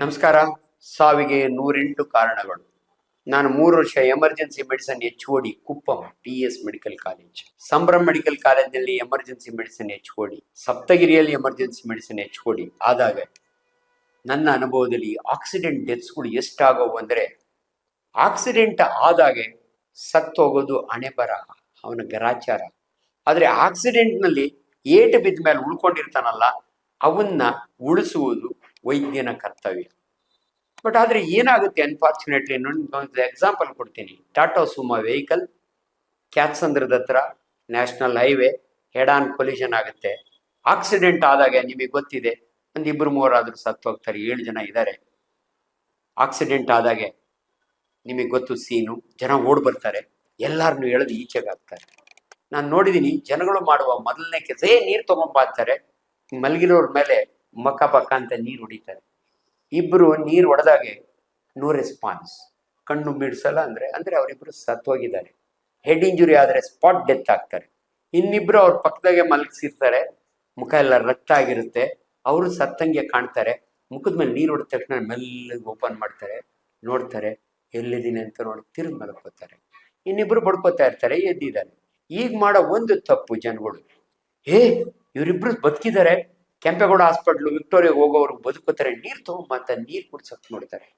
ನಮಸ್ಕಾರ. ಸಾವಿಗೆ ನೂರೆಂಟು ಕಾರಣಗಳು. ನಾನು ಮೂರು ವರ್ಷ emergency medicine H O D Kuppam T S medical college Sambhram medical ಕಾಲೇಜಿನಲ್ಲಿ ಎಮರ್ಜೆನ್ಸಿ ಮೆಡಿಸಿನ್ ಎಚ್ ಡಿ ಸಪ್ತಗಿರಿಯಲ್ಲಿ ಎಮರ್ಜೆನ್ಸಿ ಮೆಡಿಸಿನ್ ಎಚ್ ಡಿ ಆದಾಗ ನನ್ನ ಅನುಭವದಲ್ಲಿ ಆಕ್ಸಿಡೆಂಟ್ ಡೆತ್ಸ್ಗಳು ಎಷ್ಟಾಗವು ಅಂದರೆ, ಆಕ್ಸಿಡೆಂಟ್ ಆದಾಗೆ ಸತ್ತೋಗೋದು ಹಣೆ ಬರ ಅವನ ಗರಾಚಾರ. ಆದರೆ ಆಕ್ಸಿಡೆಂಟ್ನಲ್ಲಿ ಏಟು ಬಿದ್ದ ಮೇಲೆ ಉಳ್ಕೊಂಡಿರ್ತಾನಲ್ಲ, ಅವನ್ನ ಉಳಿಸುವುದು ವೈದ್ಯನ ಕರ್ತವ್ಯ. ಬಟ್ ಆದರೆ ಏನಾಗುತ್ತೆ ಅನ್ಫಾರ್ಚುನೇಟ್ಲಿ ಒಂದು ಎಕ್ಸಾಂಪಲ್ ಕೊಡ್ತೀನಿ. ಟಾಟಾ ಸುಮಾ ವೆಹಿಕಲ್ ಕ್ಯಾತ್ಸಂದ್ರದ ಹತ್ರ national highway head on collision ಆಗುತ್ತೆ. ಆಕ್ಸಿಡೆಂಟ್ ಆದಾಗ ನಿಮಗೆ ಗೊತ್ತಿದೆ ಒಂದು ಇಬ್ಬರು ಮೂವರಾದರೂ ಸತ್ತು ಹೋಗ್ತಾರೆ, ಏಳು ಜನ ಇದ್ದಾರೆ. ಆಕ್ಸಿಡೆಂಟ್ ಆದಾಗೆ ನಿಮಗೆ ಗೊತ್ತು, ಸೀನು, ಜನ ಓಡ್ ಬರ್ತಾರೆ. ಎಲ್ಲರನ್ನು ಎಳೆದು ಈಚೆಗೆ ಹಾಕ್ತಾರೆ. ನಾನು ನೋಡಿದ್ದೀನಿ ಜನಗಳು ಮಾಡುವ ಮೊದಲನೇ ಕೆಲಸ, ಏ, ನೀರು ತಗೊಂಬ ಮಲಗಿರೋರ ಮಲಗಿರೋರ್ ಮೇಲೆ ಮಕ್ಕ ಪಕ್ಕ ಅಂತ ನೀರು ಹೊಡಿತಾರೆ. ಇಬ್ರು ನೀರು ಹೊಡೆದಾಗೆ ನೋ ರೆಸ್ಪಾನ್ಸ್ ಕಣ್ಣು ಮಿಡಿಸಲ್ಲ ಅಂದ್ರೆ ಅಂದ್ರೆ ಅವರಿಬ್ರು ಸತ್ತೋಗಿದ್ದಾರೆ. ಹೆಡ್ ಇಂಜುರಿ ಆದ್ರೆ ಸ್ಪಾಟ್ ಡೆತ್ ಆಗ್ತಾರೆ. ಇನ್ನಿಬ್ರು ಅವ್ರ ಪಕ್ಕದಾಗೆ ಮಲಗಿಸಿರ್ತಾರೆ. ಮುಖ ಎಲ್ಲ ರಕ್ತ ಆಗಿರುತ್ತೆ. ಅವರು ಸತ್ತಂಗೆ ಕಾಣ್ತಾರೆ. ಮುಖದ ಮೇಲೆ ನೀರು ಹೊಡೆದ ತಕ್ಷಣ ಮೆಲ್ಲಗೆ ಓಪನ್ ಮಾಡ್ತಾರೆ. ನೋಡ್ತಾರೆ, ಎಲ್ಲಿದ್ದೀನಿ ಅಂತ ನೋಡಿ ತಿರುಗಿ ಮಲ್ಕೋತಾರೆ. ಇನ್ನಿಬ್ರು ಬಡ್ಕೋತಾ ಇರ್ತಾರೆ, ಎದ್ದಿದ್ದಾರೆ. ಈಗ ಮಾಡೋ ಒಂದು ತಪ್ಪು ಜನಗಳು. ಹೇ, ಇವರಿಬ್ರು ಬದುಕಿದ್ದಾರೆ. ಕೆಂಪೇಗೌಡ ಹಾಸ್ಪಿಟ್ಲು, ವಿಕ್ಟೋರಿಯಾಗೆ ಹೋಗೋರು ಬದುಕೋತಾರೆ ನೀರು ತಗೊಂಬ ಅಂತ ನೀರು ಕುಡ್ಸೋಕೆ ನೋಡ್ತಾರೆ.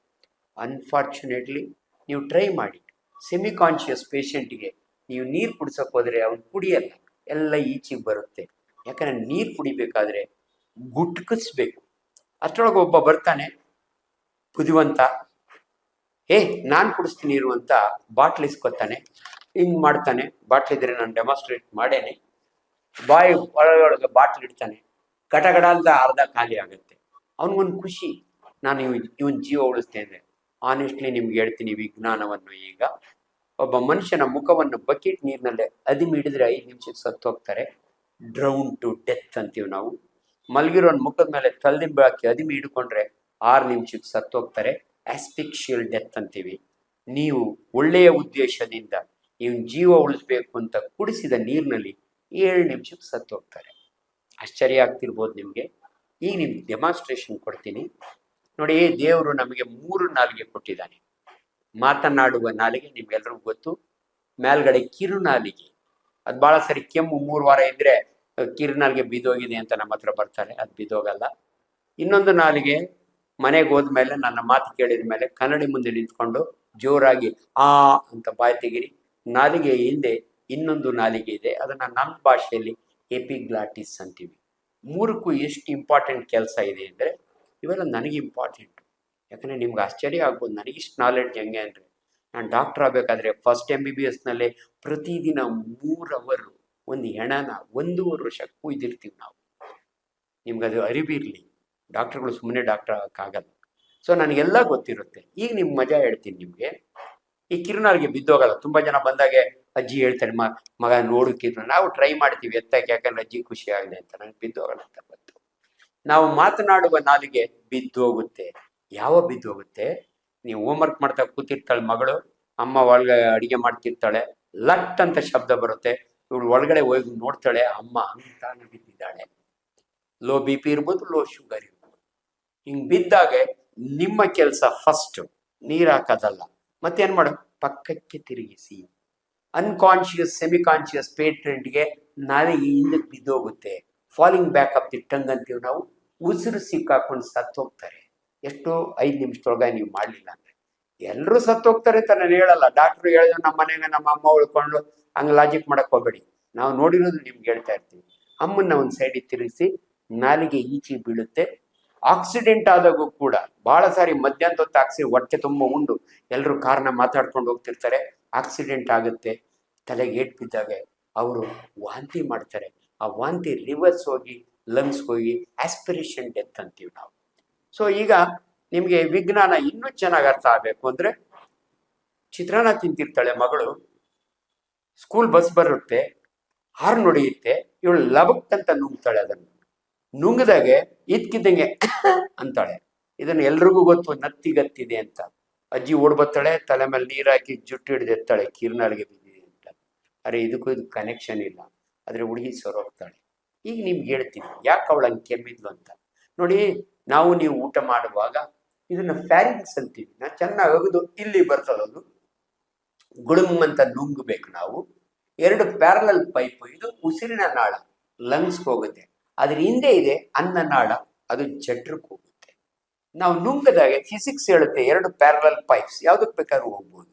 ಅನ್ಫಾರ್ಚುನೇಟ್ಲಿ ನೀವು ಟ್ರೈ ಮಾಡಿ. ಸೆಮಿ ಕಾನ್ಶಿಯಸ್ ಪೇಷಂಟ್ಗೆ ನೀವು ನೀರು ಕುಡ್ಸಕ್ ಹೋದ್ರೆ ಅವ್ನು ಕುಡಿಯಲ್ಲ, ಎಲ್ಲ ಈಚೆಗೆ ಬರುತ್ತೆ. ಯಾಕಂದ್ರೆ ನೀರು ಕುಡಿಬೇಕಾದ್ರೆ ಗುಟ್ಕಿಸ್ಬೇಕು. ಅಷ್ಟರೊಳಗೆ ಒಬ್ಬ ಬರ್ತಾನೆ, ಬುದ್ಧಿವಂತ ಏ ನಾನು ಕುಡಿಸ್ತೀನಿ ನೀರು ಅಂತ ಬಾಟ್ಲ್ ಇಸ್ಕೊತಾನೆ. ಹಿಂಗ್ ಮಾಡ್ತಾನೆ. ಬಾಟ್ಲ್ ಇದ್ರೆ ನಾನು ಡೆಮಾನ್ಸ್ಟ್ರೇಟ್ ಮಾಡೇನೆ. ಬಾಯಿ ಒಳಗೊಳಗೆ ಬಾಟ್ಲ್ ಇಡ್ತಾನೆ. ಗಟ ಗಟ ಅಂತ ಅರ್ಧ ಖಾಲಿ ಆಗುತ್ತೆ. ಅವನಿಗೊಂದು ಖುಷಿ. ನಾನು ಇವ್ ಇವನ್ ಜೀವ ಉಳಿಸ್ತೇನೆ ಆನೆಸ್ಟ್ಲಿ ನಿಮ್ಗೆ ಹೇಳ್ತೀನಿ ವಿಜ್ಞಾನವನ್ನು ಈಗ. ಒಬ್ಬ ಮನುಷ್ಯನ ಮುಖವನ್ನು ಬಕೆಟ್ ನೀರಿನಲ್ಲಿ ಅದಿಮಿಡಿದ್ರೆ ಐದು ನಿಮಿಷಕ್ಕೆ ಸತ್ತು ಹೋಗ್ತಾರೆ. ಡ್ರೌನ್ ಟು ಡೆತ್ ಅಂತೀವಿ ನಾವು. ಮಲಗಿರೋನ್ ಮುಖದ ಮೇಲೆ ತಲೆದಿಂಬು ಹಾಕಿ ಅದಿಮಿ ಹಿಡ್ಕೊಂಡ್ರೆ ಆರು ನಿಮಿಷಕ್ಕೆ ಸತ್ತು ಹೋಗ್ತಾರೆ. ಆಸ್ಪಿಕ್ಷಿಯಲ್ ಡೆತ್ ಅಂತೀವಿ. ನೀವು ಒಳ್ಳೆಯ ಉದ್ದೇಶದಿಂದ ಇವನ್ ಜೀವ ಉಳಿಸ್ಬೇಕು ಅಂತ ಕುಡಿಸಿದ ನೀರಿನಲ್ಲಿ ಏಳು ನಿಮಿಷಕ್ಕೆ ಸತ್ತು ಹೋಗ್ತಾರೆ. ಆಶ್ಚರ್ಯ ಆಗ್ತಿರ್ಬೋದು ನಿಮಗೆ. ಈಗ ನಿಮ್ಗೆ ಡೆಮಾನ್ಸ್ಟ್ರೇಷನ್ ಕೊಡ್ತೀನಿ. ನೋಡಿ ದೇವರು ನಮಗೆ ಮೂರು ನಾಲಿಗೆ ಕೊಟ್ಟಿದ್ದಾನೆ. ಮಾತನಾಡುವ ನಾಲಿಗೆ ನಿಮ್ಗೆಲ್ರಿಗೂ ಗೊತ್ತು. ಮೇಲ್ಗಡೆ ಕಿರು ನಾಲಿಗೆ. ಅದು ಭಾಳ ಸರಿ ಕೆಮ್ಮು ಮೂರು ವಾರ ಇದ್ರೆ ಕಿರು ನಾಲಿಗೆ ಬಿದ್ದೋಗಿದೆ ಅಂತ ನಮ್ಮ ಹತ್ರ ಬರ್ತಾರೆ. ಅದು ಬಿದ್ದೋಗಲ್ಲ. ಇನ್ನೊಂದು ನಾಲಿಗೆ ಮನೆಗೆ ಹೋದ್ಮೇಲೆ ನನ್ನ ಮಾತು ಕೇಳಿದ ಮೇಲೆ ಕನ್ನಡಿ ಮುಂದೆ ನಿಂತ್ಕೊಂಡು ಜೋರಾಗಿ ಆ ಅಂತ ಬಾಯಿ ತೆಗಿರಿ. ನಾಲಿಗೆ ಹಿಂದೆ ಇನ್ನೊಂದು ನಾಲಿಗೆ ಇದೆ. ಅದನ್ನ ನಮ್ಮ ಭಾಷೆಯಲ್ಲಿ ಎಪಿಗ್ಲಾಟಿಸ್ ಅಂತೀವಿ. ಮೂರಕ್ಕೂ ಎಷ್ಟು ಇಂಪಾರ್ಟೆಂಟ್ ಕೆಲಸ ಇದೆ ಅಂದರೆ, ಇವೆಲ್ಲ ನನಗೆ ಇಂಪಾರ್ಟೆಂಟು ಯಾಕಂದರೆ ನಿಮ್ಗೆ ಆಶ್ಚರ್ಯ ಆಗ್ಬೋದು. ನನಗಿಷ್ಟು ನಾಲೆಡ್ಜ್ ಹೆಂಗೆ ಅಂದರೆ, ನಾನು ಡಾಕ್ಟರ್ ಆಗಬೇಕಾದ್ರೆ ಫಸ್ಟ್ ಎಂ ಬಿ ಬಿ ಎಸ್ನಲ್ಲೇ ಪ್ರತಿದಿನ ಮೂರು ಅವರು ಒಂದು ಹೆಣನ, ಒಂದೂವರೆ ವರ್ಷ ಕುಯ್ದಿರ್ತೀವಿ ನಾವು. ನಿಮ್ಗದು ಅರಿವಿರಲಿ ಡಾಕ್ಟರ್ಗಳು ಸುಮ್ಮನೆ ಡಾಕ್ಟರ್ ಆಗೋಕ್ಕಾಗಲ್ಲ. ಸೊ ನನಗೆಲ್ಲ ಗೊತ್ತಿರುತ್ತೆ. ಈಗ ನಿಮ್ಗೆ ಮಜಾ ಹೇಳ್ತೀನಿ ನಿಮಗೆ. ಈ ಕಿರುನಾರಿಗೆ ಬಿದ್ದೋಗಲ್ಲ. ತುಂಬಾ ಜನ ಬಂದಾಗೆ ಅಜ್ಜಿ ಹೇಳ್ತಾರೆ ಮ, ಮಗ ನೋಡು ಕಿರು ನಾವು ಟ್ರೈ ಮಾಡ್ತೀವಿ, ಎತ್ತಕ್ಕೆ ಯಾಕಂದ್ರೆ ಅಜ್ಜಿ ಖುಷಿ ಆಗಲಿ ಅಂತ. ನನಗೆ ಬಿದ್ದೋಗಲ್ಲ ಅಂತ ಬಂತು ನಾವು ಮಾತನಾಡುವ ನಾಲಿಗೆ ಬಿದ್ದೋಗುತ್ತೆ. ಯಾವ ಬಿದ್ದೋಗುತ್ತೆ? ನೀವು ಹೋಮ್ವರ್ಕ್ ಮಾಡ್ತಾ ಕೂತಿರ್ತಾಳೆ ಮಗಳು, ಅಮ್ಮ ಒಳಗೆ ಅಡಿಗೆ ಮಾಡ್ತಿರ್ತಾಳೆ, ಲಟ್ ಅಂತ ಶಬ್ದ ಬರುತ್ತೆ. ಇವಳು ಒಳಗಡೆ ಹೋಗಿ ನೋಡ್ತಾಳೆ, ಅಮ್ಮ ಅಂತ ಬಿದ್ದಿದ್ದಾಳೆ. ಲೋ ಬಿ ಪಿ ಇರ್ಬೋದು ಲೋ ಶುಗರ್ ಇರ್ಬೋದು. ಹಿಂಗ್ ಬಿದ್ದಾಗೆ ನಿಮ್ಮ ಕೆಲಸ ಫಸ್ಟ್ ನೀರ್ ಹಾಕೋದಲ್ಲ. ಮತ್ತೇನ್ ಮಾಡು? ಪಕ್ಕಕ್ಕೆ ತಿರುಗಿಸಿ. ಅನ್ಕಾನ್ಶಿಯಸ್ ಸೆಮಿ ಕಾನ್ಶಿಯಸ್ ಪೇಟೆಂಟ್ಗೆ ನಾಲಿಗೆ ಹಿಂದಕ್ಕೆ ಬಿದ್ದೋಗುತ್ತೆ. ಫಾಲಿಂಗ್ ಬ್ಯಾಕ್ ಅಪ್ ದಿ ಅಂತೀವಿ ನಾವು. ಉಸಿರು ಸಿಕ್ಕಾಕೊಂಡು ಸತ್ತು ಹೋಗ್ತಾರೆ ಎಷ್ಟು ಐದು ನಿಮಿಷದೊಳಗೆ ನೀವು ಮಾಡಲಿಲ್ಲ ಅಂದ್ರೆ. ಎಲ್ಲರೂ ಸತ್ತು ಹೋಗ್ತಾರೆ ಅಂತ ನಾನು ಹೇಳಲ್ಲ. ಡಾಕ್ಟ್ರು ಹೇಳಿದ್ರು ನಮ್ಮ ಮನೆಗೆ, ನಮ್ಮ ಅಮ್ಮ ಉಳ್ಕೊಂಡು, ಹಂಗೆ ಲಾಜಿಕ್ ಮಾಡಕ್ ಹೋಗಬೇಡಿ. ನಾವು ನೋಡಿರೋದು ನಿಮ್ಗೆ ಹೇಳ್ತಾ ಇರ್ತೀವಿ ಅಮ್ಮನ್ನ ಒಂದು ಸೈಡಿಗೆ ತಿರುಗಿಸಿ, ನಾಲಿಗೆ ಈಚೆ ಬೀಳುತ್ತೆ. ಆಕ್ಸಿಡೆಂಟ್ ಆದಾಗೂ ಕೂಡ ಬಹಳ ಸಾರಿ ಮಧ್ಯಾಹ್ನ ಹೊತ್ತು ಆಕ್ಸಿ ಹೊಟ್ಟೆ ತುಂಬ ಉಂಡು. ಎಲ್ಲರೂ ಕಾರ್ನ ಮಾತಾಡ್ಕೊಂಡು ಹೋಗ್ತಿರ್ತಾರೆ. ಆಕ್ಸಿಡೆಂಟ್ ಆಗುತ್ತೆ. ತಲೆಗೆ ಏಟ್ ಬಿದ್ದಾಗ ಅವರು ವಾಂತಿ ಮಾಡ್ತಾರೆ. ಆ ವಾಂತಿ ರಿವರ್ಸ್ ಹೋಗಿ ಲಂಗ್ಸ್ ಹೋಗಿ ಆಸ್ಪಿರೇಷನ್ ಡೆತ್ ಅಂತೀವಿ ನಾವು. ಸೊ ಈಗ ನಿಮಗೆ ವಿಜ್ಞಾನ ಇನ್ನೂ ಚೆನ್ನಾಗಿ ಅರ್ಥ ಆಗಬೇಕು ಅಂದರೆ ಚಿತ್ರಾನ್ನ ತಿಂತಿರ್ತಾಳೆ ಮಗಳು. ಸ್ಕೂಲ್ ಬಸ್ ಬರುತ್ತೆ. ಹಾರ್ನ್ ಹೊಡೆಯುತ್ತೆ. ಇವಳು ಲಬಕ್ ಅಂತ ನುಂಗ್ತಾಳೆ ಅದನ್ನು. ನುಂಗದಾಗೆ ಇದ್ಕಿದ್ದಂಗೆ ಅಂತಾಳೆ. ಇದನ್ನು ಎಲ್ರಿಗೂ ಗೊತ್ತು ನತ್ತಿಗತ್ತಿದೆ ಅಂತ. ಅಜ್ಜಿ ಓಡ್ಬತ್ತಾಳೆ ತಲೆ ಮೇಲೆ ನೀರ್ ಹಾಕಿ ಜುಟ್ಟು ಹಿಡಿದಿರ್ತಾಳೆ ಕಿರ್ನಾಳಿಗೆ ಬಿದ್ದಿದೆ ಅಂತ. ಅರೆ, ಇದಕ್ಕೂ ಇದು ಕನೆಕ್ಷನ್ ಇಲ್ಲ. ಆದ್ರೆ ಹುಡುಗಿ ಸೊರೋಗ್ತಾಳೆ. ಈಗ ನಿಮ್ಗೆ ಹೇಳ್ತೀನಿ, ಯಾಕೆ ಅವಳು ಹಂಗೆ ಕೆಮ್ಮಿದ್ಲು ಅಂತ. ನೋಡಿ, ನಾವು ನೀವು ಊಟ ಮಾಡುವಾಗ ಇದನ್ನ ಫ್ಯಾರಿಂಗ್ಸ್ ಅಂತೀವಿ. ನಾ ಚೆನ್ನಾಗಿ ಅಗದು, ಇಲ್ಲಿ ಬರ್ತದದು ಗುಳುಮ್ ಅಂತ ನುಂಗ್ಬೇಕು ನಾವು. ಎರಡು ಪ್ಯಾರಲಲ್ ಪೈಪ್ ಇದು ಉಸಿರಿನ ನಾಳ ಲಂಗ್ಸ್ಗೆ ಹೋಗುತ್ತೆ. ಅದ್ರ ಹಿಂದೆ ಇದೆ ಅನ್ನನಾಳ. ಅದು ಜಠರಕ್ಕೆ ಹೋಗುತ್ತೆ ನಾವು ನುಂಗದಾಗೆ ಫಿಸಿಕ್ಸ್ ಹೇಳುತ್ತೆ ಎರಡು ಪ್ಯಾರಲಲ್ ಪೈಪ್ಸ್ ಯಾವುದಕ್ಕೆ ಬೇಕಾದ್ರೂ ಹೋಗ್ಬೋದು.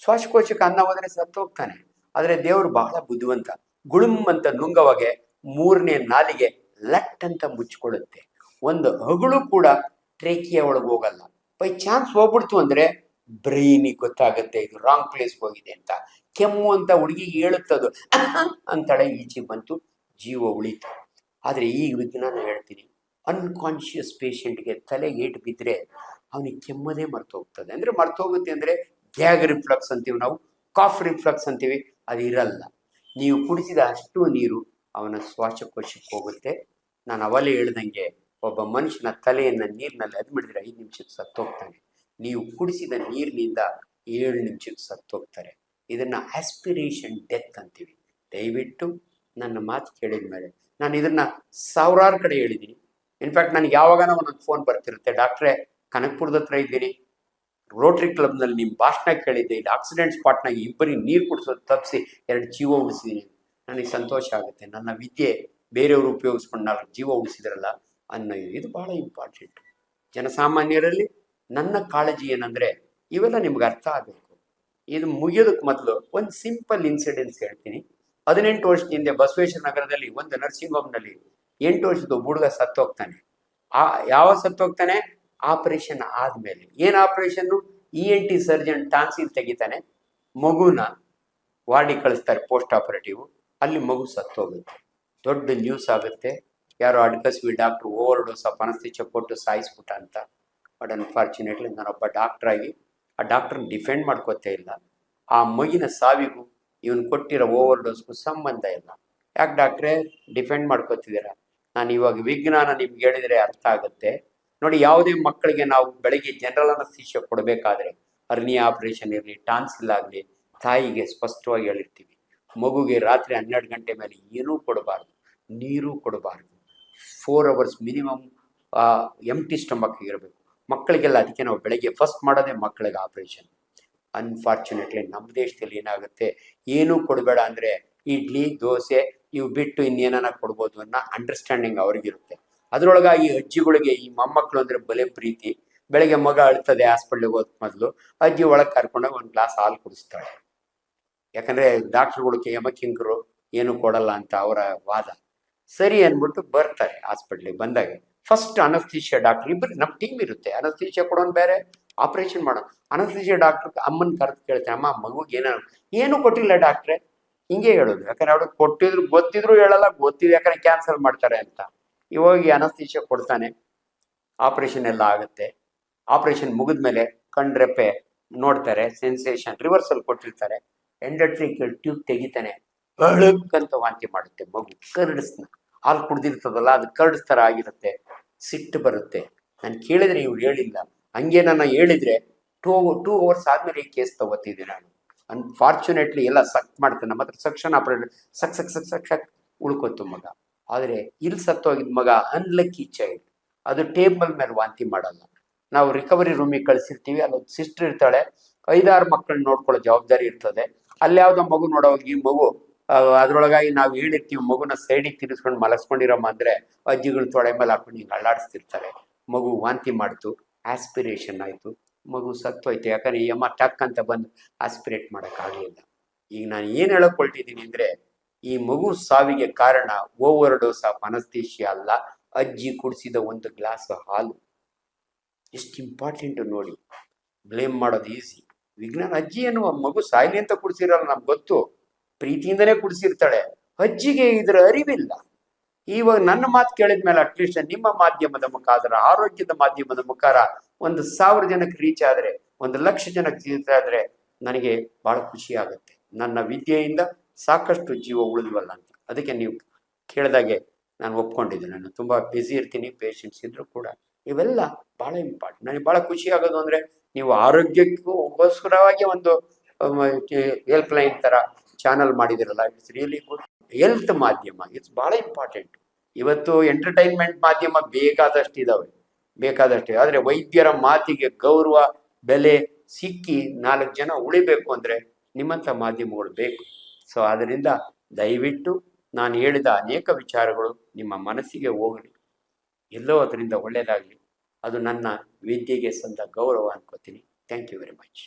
ಶ್ವಾಸಕೋಶಕ್ಕೆ ಅನ್ನ ಹೋದ್ರೆ ಸತ್ತು ಹೋಗ್ತಾನೆ. ಆದರೆ ದೇವರು ಬಹಳ ಬುದ್ಧಿವಂತ. ಗುಳುಮ್ ಅಂತ ನುಂಗವಾಗೆ ಮೂರನೇ ನಾಲಿಗೆ ಲಟ್ ಅಂತ ಮುಚ್ಚಿಕೊಳ್ಳುತ್ತೆ. ಒಂದು ಹಗಳು ಕೂಡ ಟ್ರೇಕಿಯ ಒಳಗೆ ಹೋಗಲ್ಲ. ಬೈ ಚಾನ್ಸ್ ಹೋಗ್ಬಿಡ್ತು ಅಂದ್ರೆ ಬ್ರೈನಿಗೆ ಗೊತ್ತಾಗುತ್ತೆ, ಇದು ರಾಂಗ್ ಪ್ಲೇಸ್ ಹೋಗಿದೆ ಅಂತ. ಕೆಮ್ಮು ಅಂತ ಹುಡುಗಿ ಹೇಳುತ್ತದು. ಅಂತಾಳೆ ಈಚೆ ಬಂತು. ಜೀವ ಉಳಿತು ಆದರೆ ಈ ವಿಜ್ಞಾನ ಹೇಳ್ತೀನಿ ಅನ್ಕಾನ್ಶಿಯಸ್ ಪೇಷಂಟ್ಗೆ ತಲೆ ಏಟು ಬಿದ್ದರೆ ಅವನಿಗೆ ಕೆಮ್ಮದೇ ಮರ್ತೋಗ್ತದೆ. ಅಂದರೆ ಮರ್ತೋಗುತ್ತೆ ಅಂದರೆ ಗ್ಯಾಗ್ ರಿಫ್ಲಕ್ಸ್ ಅಂತೀವಿ ನಾವು ಕಾಫ್ ರಿಫ್ಲಕ್ಸ್ ಅಂತೀವಿ, ಅದು ಇರಲ್ಲ. ನೀವು ಕುಡಿಸಿದ ಅಷ್ಟು ನೀರು ಅವನ ಶ್ವಾಸಕೋಶಕ್ಕೆ ಹೋಗುತ್ತೆ. ನಾನು ಅವಲೆ ಹೇಳ್ದಂಗೆ ಒಬ್ಬ ಮನುಷ್ಯನ ತಲೆಯನ್ನು ನೀರಿನಲ್ಲಿ ಅದ್ಬಿಡಿದ್ರೆ ಐದು ನಿಮಿಷಕ್ಕೆ ಸತ್ತೋಗ್ತಾನೆ. ನೀವು ಕುಡಿಸಿದ ನೀರಿನಿಂದ ಏಳು ನಿಮಿಷಕ್ಕೆ ಸತ್ತೋಗ್ತಾರೆ. ಇದನ್ನ ಆಸ್ಪಿರೇಷನ್ ಡೆತ್ ಅಂತೀವಿ. ದಯವಿಟ್ಟು ನನ್ನ ಮಾತು ಕೇಳಿದ ಮೇಲೆ ನಾನು ಇದನ್ನ ಸಾವಿರಾರು ಕಡೆ ಹೇಳಿದ್ದೀನಿ. ಇನ್ಫ್ಯಾಕ್ಟ್ ನನಗೆ ಯಾವಾಗನ ಒಂದೊಂದು ಫೋನ್ ಬರ್ತಿರುತ್ತೆ. ಡಾಕ್ಟ್ರೆ, ಕನಕಪುರದ ಹತ್ರ ಇದ್ದೀನಿ. ರೋಟ್ರಿ ಕ್ಲಬ್ನಲ್ಲಿ ನಿಮ್ಮ ಭಾಷಣ ಕೇಳಿದ್ದೆ. ಇಲ್ಲಿ ಆಕ್ಸಿಡೆಂಟ್ ಸ್ಪಾಟ್ನಾಗ ಇಬ್ಬರಿಗೆ ನೀರು ಕುಡಿಸೋದು ತಪ್ಪಿಸಿ ಎರಡು ಜೀವ ಉಳಿಸಿದ್ದೀನಿ. ನನಗೆ ಸಂತೋಷ ಆಗುತ್ತೆ. ನನ್ನ ವಿದ್ಯೆ ಬೇರೆಯವರು ಉಪಯೋಗಿಸ್ಕೊಂಡು ಜೀವ ಉಳಿಸಿದ್ರಲ್ಲ ಅನ್ನೋ ಇದು. ಬಹಳ ಇಂಪಾರ್ಟೆಂಟ್ ಜನಸಾಮಾನ್ಯರಲ್ಲಿ ನನ್ನ ಕಾಳಜಿ ಏನಂದ್ರೆ ಇವೆಲ್ಲ ನಿಮ್ಗೆ ಅರ್ಥ ಆಗಬೇಕು. ಇದು ಮುಗಿಯೋದಕ್ಕೆ ಮೊದಲು ಒಂದು ಸಿಂಪಲ್ ಇನ್ಸಿಡೆನ್ಸ್ ಹೇಳ್ತೀನಿ. ಹದಿನೆಂಟು ವರ್ಷದ ಹಿಂದೆ ಬಸವೇಶ್ವರ ನಗರದಲ್ಲಿ ಒಂದು ನರ್ಸಿಂಗ್ ಹೋಮ್ನಲ್ಲಿ ಎಂಟು ವರ್ಷದ ಹುಡುಗ ಸತ್ತೋಗ್ತಾನೆ. ಆ ಯಾವ ಸತ್ತೋಗ್ತಾನೆ? ಆಪರೇಷನ್ ಆದ್ಮೇಲೆ. ಏನ್ operation? E N T surgeon tonsil ತೆಗಿತಾನೆ. ಮಗುನ ವಾರ್ಡಿಗೆ ಕಳಿಸ್ತಾರೆ ಪೋಸ್ಟ್ ಆಪರೇಟಿವ್. ಅಲ್ಲಿ ಮಗು ಸತ್ತೋಗುತ್ತೆ. ದೊಡ್ಡ ನ್ಯೂಸ್ ಆಗುತ್ತೆ. ಯಾರೋ ಅಡ್ಕಸ್ವಿ doctor over dose of anaesthesia ಕೊಟ್ಟು ಸಾಯಿಸ್ಬಿಟ್ಟ ಅಂತ. ಬಟ್ ಅನ್ಫಾರ್ಚುನೇಟ್ಲಿ ನಾನೊಬ್ಬ ಡಾಕ್ಟರ್ ಆಗಿ ಆ ಡಾಕ್ಟರ್ ಡಿಫೆಂಡ್ ಮಾಡ್ಕೋತೇ ಇಲ್ಲ. ಆ ಮಗಿನ ಸಾವಿಗೂ ಇವನು ಕೊಟ್ಟಿರೋ ಓವರ್ ಡೋಸ್ಗೂ ಸಂಬಂಧ ಇಲ್ಲ. ಯಾಕೆ ಡಾಕ್ಟ್ರೆ? ಡಿಫೆಂಡ್ ಮಾಡ್ಕೋತಿದ್ದೀರಾ? ನಾನು ಇವಾಗ ವಿಜ್ಞಾನ ನಿಮ್ಗೆ ಹೇಳಿದ್ರೆ ಅರ್ಥ ಆಗುತ್ತೆ. ನೋಡಿ, ಯಾವುದೇ ಮಕ್ಕಳಿಗೆ ನಾವು ಬೆಳಗ್ಗೆ ಜನರಲ್ ಅನಸ್ತೀಶ ಕೊಡಬೇಕಾದ್ರೆ ಅರ್ನಿ ಆಪರೇಷನ್ ಇರಲಿ, ಟಾನ್ಸಿಲ್ ಆಗಲಿ, ತಾಯಿಗೆ ಸ್ಪಷ್ಟವಾಗಿ ಹೇಳಿರ್ತೀವಿ. ಮಗುಗೆ ರಾತ್ರಿ ಹನ್ನೆರಡು ಗಂಟೆ ಮೇಲೆ ಏನೂ ಕೊಡಬಾರ್ದು, ನೀರು ಕೊಡಬಾರ್ದು. Four hours minimum empty stomach ಇರಬೇಕು. ಮಕ್ಕಳಿಗೆಲ್ಲ ಅದಕ್ಕೆ ನಾವು ಬೆಳಗ್ಗೆ ಫಸ್ಟ್ ಮಾಡೋದೇ ಮಕ್ಕಳಿಗೆ ಆಪರೇಷನ್ ಅನ್ಫಾರ್ಚುನೇಟ್ಲಿ ನಮ್ಮ ದೇಶದಲ್ಲಿ ಏನಾಗುತ್ತೆ? ಏನೂ ಕೊಡಬೇಡ ಅಂದರೆ ಇಡ್ಲಿ, ದೋಸೆ ಇವು ಬಿಟ್ಟು ಇನ್ನೇನಾನ ಕೊಡ್ಬೋದು ಅನ್ನೋ ಅಂಡರ್ಸ್ಟ್ಯಾಂಡಿಂಗ್ ಅವ್ರಿಗಿರುತ್ತೆ. ಅದ್ರೊಳಗೆ ಈ ಅಜ್ಜಿಗಳಿಗೆ, ಈ ಮೊಮ್ಮಕ್ಕಳು ಅಂದ್ರೆ ಬಲೆ ಪ್ರೀತಿ. ಬೆಳಗ್ಗೆ ಮಗ ಅಳ್ತದೆ ಹಾಸ್ಪಿಟ್ಲಿಗೆ ಹೋದ ಮೊದಲು, ಅಜ್ಜಿ ಒಳಗೆ ಕರ್ಕೊಂಡೋಗಿ ಒಂದು ಗ್ಲಾಸ್ ಹಾಲು ಕುಡಿಸ್ತಾಳೆ. ಯಾಕಂದ್ರೆ ಡಾಕ್ಟರ್ಗಳು ಯಮಕಿಂಕರು ಏನು ಕೊಡಲ್ಲ ಅಂತ ಅವರ ವಾದ. ಸರಿ ಅಂದ್ಬಿಟ್ಟು ಬರ್ತಾರೆ ಹಾಸ್ಪಿಟ್ಲಿಗೆ ಬಂದಾಗ. ಫಸ್ಟ್ ಅನಸ್ತೀಶಿಯಾ ಡಾಕ್ಟರ್ ಇಬ್ಬರು ನಮ್ಮ ಟೀಮ್ ಇರುತ್ತೆ. ಅನಸ್ತೀಶಿಯಾ ಕೊಡೋನ್ ಬೇರೆ ಆಪರೇಷನ್ ಮಾಡೋ ಅನಸ್ತೀಶಿಯಾ ಡಾಕ್ಟರ್ ಅಮ್ಮನ ಕರೆದು ಕೇಳ್ತಾರೆ ಅಮ್ಮ ಮಗುಗೆ ಏನೋ ಏನು ಕೊಟ್ಟಿಲ್ಲ ಡಾಕ್ಟ್ರೆ ಹಿಂಗೆ ಹೇಳೋದು. ಯಾಕಂದ್ರೆ ಅವ್ರು ಕೊಟ್ಟಿದ್ರು ಗೊತ್ತಿದ್ರು ಹೇಳಲ್ಲ ಗೊತ್ತಿದೆ ಯಾಕಂದ್ರೆ ಕ್ಯಾನ್ಸಲ್ ಮಾಡ್ತಾರೆ ಅಂತ. ಇವಾಗ ಅನಸ್ತೀಶಿಯಾ ಕೊಡ್ತಾನೆ. ಆಪರೇಷನ್ ಎಲ್ಲ ಆಗುತ್ತೆ. ಆಪರೇಷನ್ ಮುಗಿದ್ಮೇಲೆ ಕಣ್ರೆಪ್ಪೆ ನೋಡ್ತಾರೆ ಸೆನ್ಸೇಷನ್ ರಿವರ್ಸಲ್ ಕೊಟ್ಟಿರ್ತಾರೆ. ಎಂಡಟ್ರಿಕಲ್ ಟ್ಯೂಬ್ ತೆಗಿತಾನೆ. ಅಂತ ವಾಂತಿ ಮಾಡುತ್ತೆ ಮಗು. ಕರ್ಡ್ಸ್ನ. ಹಾಲು ಕುಡ್ದಿರ್ತದಲ್ಲ ಅದು ಕರ್ಡ್ಸ್ ಥರ ಆಗಿರುತ್ತೆ. ಸಿಟ್ಟು ಬರುತ್ತೆ. ನಾನು ಕೇಳಿದ್ರೆ ಇವ್ರು ಹೇಳಿಲ್ಲ. ಹಂಗೆ ನಾನು ಹೇಳಿದ್ರೆ ಟೂ ಟೂ ಅವರ್ಸ್ ಆದ್ಮೇಲೆ ಈ ಕೇಸ್ ತಗೋತಿದ್ದೆ ನಾನು. ಅನ್ಫಾರ್ಚುನೇಟ್ಲಿ ಎಲ್ಲ ಸಕ್ ಮಾಡ್ತೇನೆ ನಮ್ಮ ಹತ್ರ suction operator suck suck suck suck suck ಉಳ್ಕೋತು ಮಗ. ಆದರೆ ಇಲ್ಲಿ ಸತ್ತೋಗಿದ್ ಮಗ ಅನ್ಲಕ್ಕಿ ಚೈಲ್ಡ್ ಅದು ಟೇಬಲ್ ಮೇಲೆ ವಾಂತಿ ಮಾಡಲ್ಲ. ನಾವು ರಿಕವರಿ ರೂಮಿಗೆ ಕಳಿಸಿರ್ತೀವಿ. ಅಲ್ಲೊಂದು ಸಿಸ್ಟರ್ ಇರ್ತಾಳೆ. ಐದಾರು ಮಕ್ಕಳನ್ನ ನೋಡ್ಕೊಳ್ಳೋ ಜವಾಬ್ದಾರಿ ಇರ್ತದೆ. ಅಲ್ಲಿ ಯಾವ್ದೋ ಮಗು ನೋಡೋವಾಗ ಈ ಮಗು ಅದ್ರೊಳಗಾಗಿ ನಾವು ಹೇಳಿರ್ತೀವಿ ಮಗುನ ಸೈಡಿಗೆ ತಿರ್ಸ್ಕೊಂಡು ಮಲಸ್ಕೊಂಡಿರಮ್ಮ ಅಂದ್ರೆ ಅಜ್ಜಿಗಳು ತೊಳೆ ಮೇಲೆ ಹಾಕೊಂಡು ಹಿಂಗೆ ಮಗು ವಾಂತಿ ಮಾಡ್ತು ಆಸ್ಪಿರೇಷನ್ ಆಯ್ತು. ಮಗು ಸತ್ತೋಯ್ತು. ಯಾಕಂದ್ರೆ ಈ ಅಮ್ಮ ಟಕ್ ಅಂತ ಬಂದು ಆಸ್ಪಿರೇಟ್ ಮಾಡೋಕ್ಕಾಗಲಿಲ್ಲ ಈಗ ನಾನು ಏನು ಹೇಳಕ್ ಅಂದರೆ ಅಂದ್ರೆ, ಈ ಮಗು ಸಾವಿಗೆ ಕಾರಣ ಓವರ್ ಡೋಸ್ ಆಫ್ ಅನಸ್ತೀಶಿಯ ಅಲ್ಲ. ಅಜ್ಜಿ ಕುಡಿಸಿದ ಒಂದು ಗ್ಲಾಸ್ ಹಾಲು. ಎಷ್ಟು ಇಂಪಾರ್ಟೆಂಟ್ ನೋಡಿ. ಬ್ಲೇಮ್ ಮಾಡೋದು ಈಸಿ ವಿಜ್ಞಾನ ಅಜ್ಜಿ ಏನು ಮಗು ಸಾಯ್ಲಿ ಅಂತ ಕುಡಿಸಿರಲ್ಲ ನಮ್ಗೆ ಗೊತ್ತು. ಪ್ರೀತಿಯಿಂದನೇ ಕುಡಿಸಿರ್ತಾಳೆ. ಅಜ್ಜಿಗೆ ಇದರ ಅರಿವಿಲ್ಲ. ಇವಾಗ ನನ್ನ ಮಾತು ಕೇಳಿದ ಮೇಲೆ ಅಟ್ಲೀಸ್ಟ್ ನಿಮ್ಮ ಮಾಧ್ಯಮದ ಮುಖಾಂತರ, ಆರೋಗ್ಯದ ಮಾಧ್ಯಮದ ಮುಖಾರ ಒಂದು ಸಾವಿರ ಜನಕ್ಕೆ ರೀಚ್ ಆದರೆ, ಒಂದು ಲಕ್ಷ ಜನಕ್ಕೆ ಜೀವಿತ ಆದ್ರೆ ನನಗೆ ಬಹಳ ಖುಷಿ ಆಗುತ್ತೆ. ನನ್ನ ವಿದ್ಯೆಯಿಂದ ಸಾಕಷ್ಟು ಜೀವ ಉಳಿದ್ವಲ್ಲ ಅಂತ. ಅದಕ್ಕೆ ನೀವು ಕೇಳಿದಾಗೆ ನಾನು ಒಪ್ಕೊಂಡಿದ್ದೆ ನಾನು ತುಂಬಾ ಬ್ಯುಸಿ ಇರ್ತೀನಿ ಪೇಷಂಟ್ಸ್ ಇದ್ರು ಕೂಡ. ಇವೆಲ್ಲ ಬಹಳ ಇಂಪಾರ್ಟೆಂಟ್ ನನಗೆ ಬಹಳ ಖುಷಿ ಆಗೋದು ಅಂದ್ರೆ ನೀವು ಆರೋಗ್ಯಕ್ಕೂ ಒಂದು ಹೆಲ್ಪ್ ಲೈನ್ ತರ ಚಾನಲ್ ಮಾಡಿದಿರಲ್ಲ ಇಟ್ಸ್ ರಿಯಲಿ ಗುಡ್ ಹೆಲ್ತ್ ಮಾಧ್ಯಮ ಇಟ್ಸ್ ಬಹಳ ಇಂಪಾರ್ಟೆಂಟ್ ಇವತ್ತು ಎಂಟರ್ಟೈನ್ಮೆಂಟ್ ಮಾಧ್ಯಮ ಬೇಕಾದಷ್ಟು ಇದಾವೆ, ಬೇಕಾದಷ್ಟು ಆದರೆ ವೈದ್ಯರ ಮಾತಿಗೆ ಗೌರವ, ಬೆಲೆ ಸಿಕ್ಕಿ ನಾಲ್ಕು ಜನ ಉಳಿಬೇಕು ಅಂದರೆ ನಿಮ್ಮಂಥ ಮಾಧ್ಯಮಗಳು ಬೇಕು. ಸೊ ಆದ್ದರಿಂದ ದಯವಿಟ್ಟು ನಾನು ಹೇಳಿದ ಅನೇಕ ವಿಚಾರಗಳು ನಿಮ್ಮ ಮನಸ್ಸಿಗೆ ಹೋಗಲಿ, ಎಲ್ಲೋ ಅದರಿಂದ ಒಳ್ಳೆಯದಾಗಲಿ ಅದು ನನ್ನ ವಿದ್ಯೆಗೆ ಸಂದ ಗೌರವ ಅನ್ಕೋತೀನಿ. Thank you very much